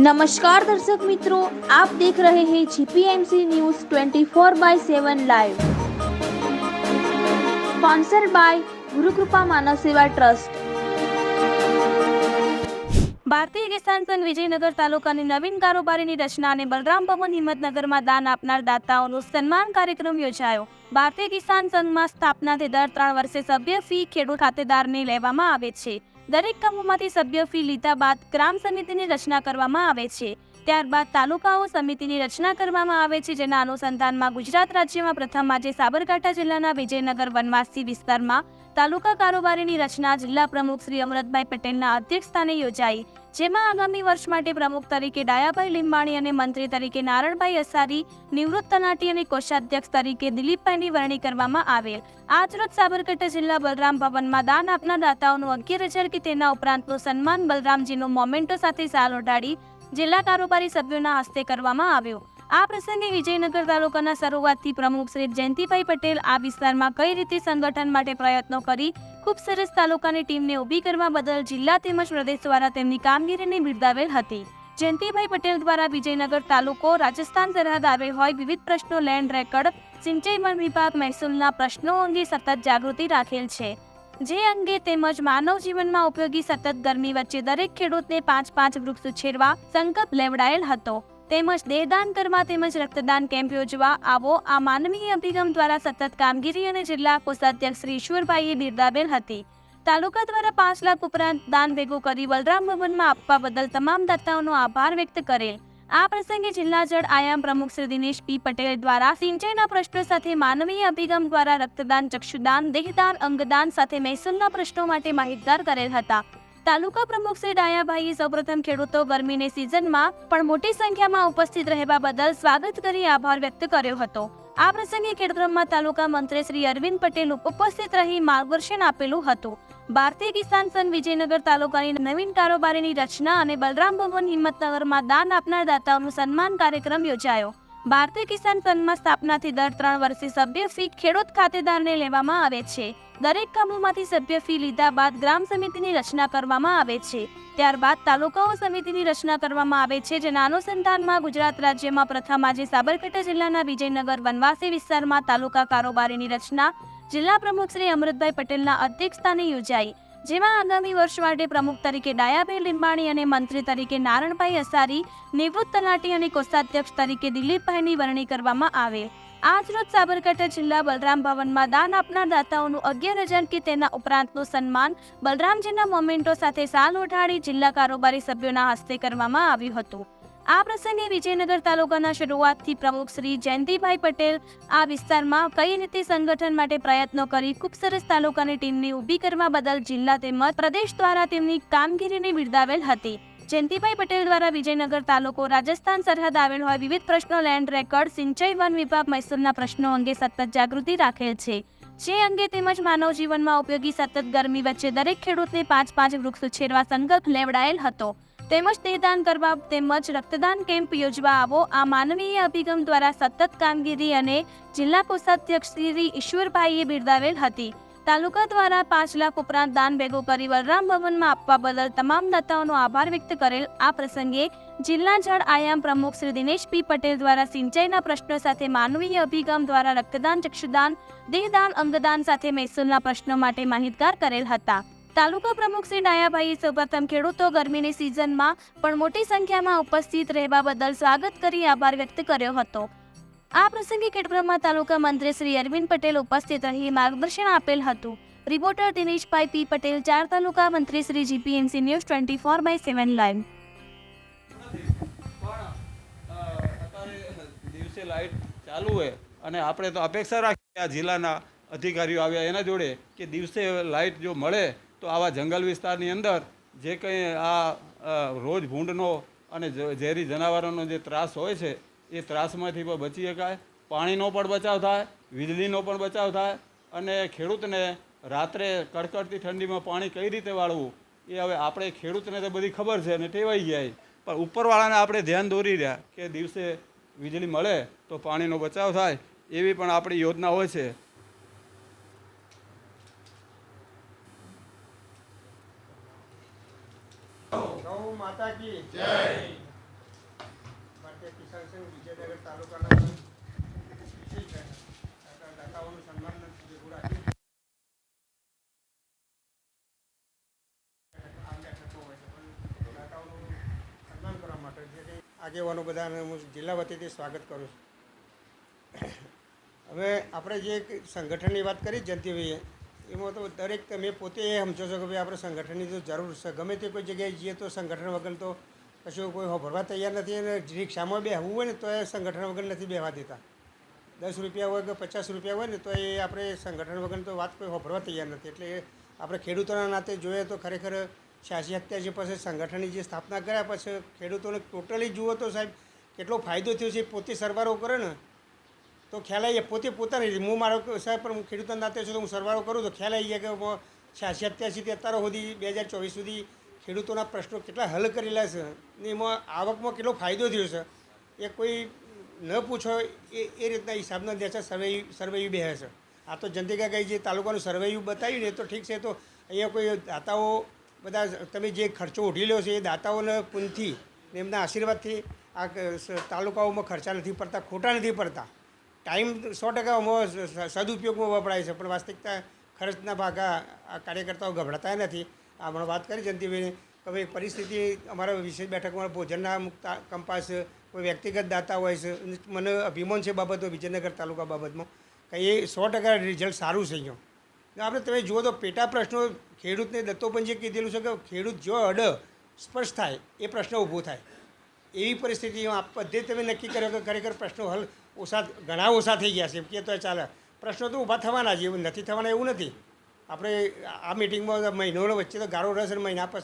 નમસ્કાર દર્શક મિત્રો, આપ દેખ રહે હે GPMC news 24 by seven live. Sponsor by Gurukrupa Manav Seva trust. ભારતીય કિસાન સંઘ વિજયનગર તાલુકાની નવીન કારોબારીની રચના અને બલરામ ભવન હિંમતનગરમાં દાન આપનાર દાતાઓનું સન્માન કાર્યક્રમ યોજાયો. ભારતીય કિસાન સંઘમાં સ્થાપનાથી દર ત્રણ વર્ષે સભ્ય ફી ખેડૂત ખાતેદારને લેવામાં આવે છે. દરેક કામોમાંથી સભ્ય ફી લીધા બાદ ગ્રામ સમિતિની રચના કરવામાં આવે છે. ત્યારબાદ તાલુકાઓ સમિતિની રચના કરવામાં આવે છે, જેના અનુસંધાનમાં ગુજરાત રાજ્યમાં પ્રથમ આજે સાબરકાંઠા જિલ્લાના વિજયનગર વનવાસી વિસ્તારમાં તાલુકા કારોબારીની રચના જિલ્લા પ્રમુખ શ્રી અમરતભાઈ પટેલના અધ્યક્ષસ્થાને યોજાઈ. જેમાં આગામી વર્ષ માટે પ્રમુખ તરીકે ડાયાભાઈ લીંબાણી અને મંત્રી તરીકે નારણભાઈ અસારી, નિવૃત્ત તનાટી અને કોષાધ્યક્ષ તરીકે દિલીપભાઈની વરણી કરવામાં આવેલ. આજરોજ સાબરકાંઠા જિલ્લા બલરામ ભવનમાં દાન આપનાર દાતાઓનું અગિયાર હજાર કે તેના ઉપરાંતનું સન્માન બલરામજીનો મોમેન્ટો સાથે સાલ ઓઢાડી જિલ્લા કારોબારી સભ્યોના હસ્તે કરવામાં આવ્યો. આ પ્રસંગે વિજયનગર તાલુકાના શરૂઆતથી પ્રમુખ શ્રી જયંતિભાઈ પટેલ આ વિસ્તારમાં કઈ રીતે સંગઠન માટે પ્રયત્નો કરી, ખૂબ સરસ તાલુકાની ટીમને ઊભી કરવા બદલ જિલ્લા તેમજ પ્રદેશ દ્વારા તેમની કામગીરીને બિરદાવેલ હતી. જયંતિભાઈ પટેલ દ્વારા વિજયનગર તાલુકો રાજસ્થાન સરહદ આવેલ હોય વિવિધ પ્રશ્નો લેન્ડ રેકર્ડ, સિંચાઈ વન વિભાગ મહેસૂલના પ્રશ્નો અંગે સતત જાગૃતિ રાખેલ છે. જે અંગે તેમજ માનવ જીવનમાં ઉપયોગી સતત ગરમી વચ્ચે દરેક ખેડૂતને પાંચ પાંચ વૃક્ષ ઉછેરવા સંકલ્પ લેવડાયેલ હતો. તેમજ દેહદાન કરવા તેમજ રક્તદાન કેમ્પ યોજવા આવો આ માનવીય અભિગમ દ્વારા સતત કામગીરી અને જિલ્લા કોષાધ્યક્ષ શ્રી ઈશ્વરભાઈએ બિરદાવેલ હતી. તાલુકા દ્વારા પાંચ લાખ ઉપરાંત દાન ભેગું કરી બલરામ ભવનમાં આપવા બદલ તમામ દાતાઓનો આભાર વ્યક્ત કરેલ. આ પ્રસંગે જિલ્લા જળ આયામ પ્રમુખ શ્રી દિનેશ પી પટેલ દ્વારા સિંચાઈના પ્રશ્નો સાથે માનવીય અભિગમ દ્વારા રક્તદાન, ચક્ષુદાન, દેહદાન, અંગદાન સાથે મહેસૂલના પ્રશ્નો માટે માહિતગાર કરેલ હતા. તાલુકા પ્રમુખ શ્રી ડાયાભાઈએ સૌપ્રથમ ખેડૂતો ગરમીની સિઝનમાં પણ મોટી સંખ્યામાં ઉપસ્થિત રહેવા બદલ સ્વાગત કરી આભાર વ્યક્ત કર્યો હતો. આ પ્રસંગે ખેડબ્રહ્મા તાલુકા મંત્રી શ્રી અરવિંદ પટેલ ઉપસ્થિત રહી માર્ગદર્શન આપેલું હતું. ભારતીય કિસાન સંઘ વિજયનગર તાલુકાની નવીન કારોબારીની રચના અને બલરામ ભવન હિંમતનગરમાં દાન આપનાર દાતાઓનું સન્માન કાર્યક્રમ યોજાયો. ભારતીય કિસાન સંઘમાં સ્થાપનાથી દર ત્રણ વર્ષે સભ્ય ફી ખેડૂત ખાતેદારને લેવામાં આવે છે. દરેક કામોમાંથી સભ્ય ફી લીધા બાદ ગ્રામ સમિતિની રચના કરવામાં આવે છે. ત્યારબાદ તાલુકાઓ સમિતિની રચના કરવામાં આવે છે, જેના અનુસંધાનમાં ગુજરાત રાજ્યમાં પ્રથમ આજે સાબરકાંઠા જિલ્લાના વિજયનગર વનવાસી વિસ્તારમાં તાલુકા કારોબારીની રચના જિલ્લા પ્રમુખ શ્રી અમૃતભાઈ પટેલના અધ્યક્ષસ્થાને યોજાઈ. જેમાં આગામી વર્ષ માટે પ્રમુખ તરીકે ડાયાબેન લીંબાણી અને મંત્રી તરીકે નારણભાઈ અસારી, નિવૃત્ત તલાટી અને કોષાધ્યક્ષ તરીકે દિલીપભાઈની વરણી કરવામાં આવે. આજરોજ સાબરકાંઠા જિલ્લા બલરામ ભવનમાં દાન આપનાર દાતાઓનું અગિયાર હજાર કે તેના ઉપરાંતનું સન્માન બલરામજીના મોમેન્ટો સાથે સાલ ઉઠાડી જિલ્લા કારોબારી સભ્યોના હસ્તે કરવામાં આવ્યું હતું. આ પ્રસંગે વિજયનગર તાલુકાના શરૂઆતથી પ્રમુખ શ્રી જયંતિભાઈ પટેલ આ વિસ્તારમાં કઈ રીતે સંગઠન માટે પ્રયત્નો કરી, ખૂબ સરસ તાલુકાની ટીમને ઊભી કરવા બદલ જિલ્લા તેમજ પ્રદેશ દ્વારા તેમની કામગીરીને બિરદાવેલ હતી. જયંતિભાઈ પટેલ દ્વારા વિજયનગર તાલુકો રાજસ્થાન સરહદ આવેલ હોય વિવિધ પ્રશ્નો લેન્ડ રેકોર્ડ, સિંચાઈ વન વિભાગ મહેસૂલના પ્રશ્નો અંગે સતત જાગૃતિ રાખેલ છે. જે અંગે તેમજ માનવ જીવનમાં ઉપયોગી સતત ગરમી વચ્ચે દરેક ખેડૂતને પાંચ પાંચ વૃક્ષ ઉછેરવા સંકલ્પ લેવડાયેલ હતો. તેમજ દેહદાન કરવા તેમજ રક્તદાન કેમ્પ યોજવા આવો. આ માનવીય અભિગમ દ્વારા સતત કામગીરી અને જિલ્લા કોષાધ્યક્ષ શ્રી ઈશ્વરભાઈએ બિરદાવેલ હતી. તાલુકા દ્વારા પાંચ લાખ ઉપરાંત દાન ભેગો કરી બલરામ ભવનમાં આપવા બદલ તમામ દાતાઓનો આભાર વ્યક્ત કરેલ. આ પ્રસંગે જિલ્લા જળ આયામ પ્રમુખ શ્રી દિનેશ પી પટેલ દ્વારા સિંચાઈના પ્રશ્નો સાથે માનવીય અભિગમ દ્વારા રક્તદાન, ચક્ષુદાન, દેહદાન, અંગદાન સાથે મહેસૂલના પ્રશ્નો માટે માહિતગાર કરેલ હતા. તાલુકા પ્રમુખ શ્રી ડાયાભાઈએ સૌપ્રથમ ખેડૂતો ગરમીની સિઝનમાં પણ મોટી સંખ્યામાં ઉપસ્થિત રહેવા બદલ સ્વાગત કરી આભાર વ્યક્ત કર્યો હતો. આ પ્રસંગે ખેડબ્રહ્મા તાલુકા મંત્રી શ્રી અરવિંદ પટેલ ઉપસ્થિત રહી માર્ગદર્શન આપેલ હતું. રિપોર્ટર દિનેશભાઈ પી પટેલ, ચાર તાલુકા મંત્રી Shri GPMC news twenty four by seven live. દિવસે લાઇટ ચાલુ હોય અને આપણે તો અપેક્ષા રાખીએ આ જિલ્લાના અધિકારીઓ આવ્યા એના જોડે કે દિવસે લાઇટ જો મળે તો આવા જંગલ વિસ્તારની અંદર જે કંઈ આ રોજ ભૂંડનો અને ઝેરી જનાવરોનો જે ત્રાસ હોય છે, એ ત્રાસમાંથી પણ બચી શકાય, પાણીનો પણ બચાવ થાય, વીજળીનો પણ બચાવ થાય અને ખેડૂતને રાત્રે કડકડતી ઠંડીમાં પાણી કઈ રીતે વાળવું, એ હવે આપણે ખેડૂતને તો બધી ખબર છે અને ટેવાઈ ગયા પણ ઉપરવાળાને આપણે ધ્યાન દોરી રહ્યા કે દિવસે વીજળી મળે તો પાણીનો બચાવ થાય, એવી પણ આપણી યોજના હોય છે. કી જય. ભારતીય કિસાન સંઘ વિજયનગર તાલુકાના દાતાઓનું સન્માન જરૂર રાખ્યું આ હોય છે પણ દાતાઓનું સન્માન કરવા માટે જે કંઈ આગેવાનો બધાને હું જિલ્લા વતીથી સ્વાગત કરું છું. હવે આપણે જે એક સંગઠનની વાત કરી જયંતિભાઈએ એમાં તો દરેક તમે પોતે એ સમજો છો કે ભાઈ આપણે સંગઠનની તો જરૂર છે. ગમે તે કોઈ જગ્યાએ જઈએ તો સંગઠન વગર તો કશું કોઈ ભરવા તૈયાર નથી અને રિક્ષામાં બેહવું હોય ને તો એ સંગઠન વગર નથી બેહવા દેતા. દસ રૂપિયા હોય કે પચાસ રૂપિયા હોય ને તો એ આપણે સંગઠન વગર તો વાત કોઈ ભરવા તૈયાર નથી. એટલે આપણે ખેડૂતોના નાતે જોઈએ તો ખરેખર છ્યાસી અત્યાસી પછી સંગઠનની જે સ્થાપના કર્યા પછી ખેડૂતોને ટોટલી જુઓ તો સાહેબ કેટલો ફાયદો થયો છે. પોતે સરવારો કરે ને તો ખ્યાલ આવી પોતે પોતાની રીતે. હું મારો સાહેબ પણ હું ખેડૂતના નાતે છું તો હું સરવાળો કરું તો ખ્યાલ આવી જાય કે છ્યાસી અત્યાસીથી અત્યાર સુધી, બે હજાર ચોવીસ સુધી ખેડૂતોના પ્રશ્નો કેટલા હલ કરેલા છે ને એમાં આવકમાં કેટલો ફાયદો થયો છે. એ કોઈ ન પૂછો, એ એ રીતના હિસાબના દે છે સર્વે સર્વેયુ બે છે. આ તો જનતિકા ગઈ જે તાલુકાનું સર્વેયુ બતાવ્યું ને તો ઠીક છે. તો અહીંયા કોઈ દાતાઓ બધા તમે જે ખર્ચો ઉઠી લ્યો છે એ દાતાઓને પૂનથી એમના આશીર્વાદથી આ તાલુકાઓમાં ખર્ચા નથી પડતા, ખોટા નથી પડતા. ટાઈમ સો ટકા સદુપયોગમાં વપરાય છે, પણ વાસ્તવિકતા ખર્ચના ભાગા આ કાર્યકર્તાઓ ગભરાતા નથી. આ હમણાં વાત કરી જયંતિભાઈને કે ભાઈ પરિસ્થિતિ અમારા વિશેષ બેઠકમાં ભોજનના મુક્તા, કંપાસ, કોઈ વ્યક્તિગત દાતા હોય છે મને અભિમાન છે બાબતો વિજયનગર તાલુકા બાબતમાં કે એ સો ટકા રિઝલ્ટ સારું છે અહીંયા. આપણે તમે જુઓ તો પેટા પ્રશ્નો ખેડૂતને દત્તોપંચે કીધેલું છે કે ખેડૂત જો અડ સ્પર્શ થાય, એ પ્રશ્ન ઊભો થાય. એવી પરિસ્થિતિમાં પદ્ધતિ તમે નક્કી કર્યો કે ખરેખર પ્રશ્નો હલ ઓછા ઘણા ઓછા થઈ ગયા છે. કે તો ચાલે. પ્રશ્નો તો ઊભા થવાના જ, એવું નથી થવાના એવું નથી. આપણે આ મિટિંગમાં મહિનોનો વચ્ચે તો રહેશે ને મહિના પછી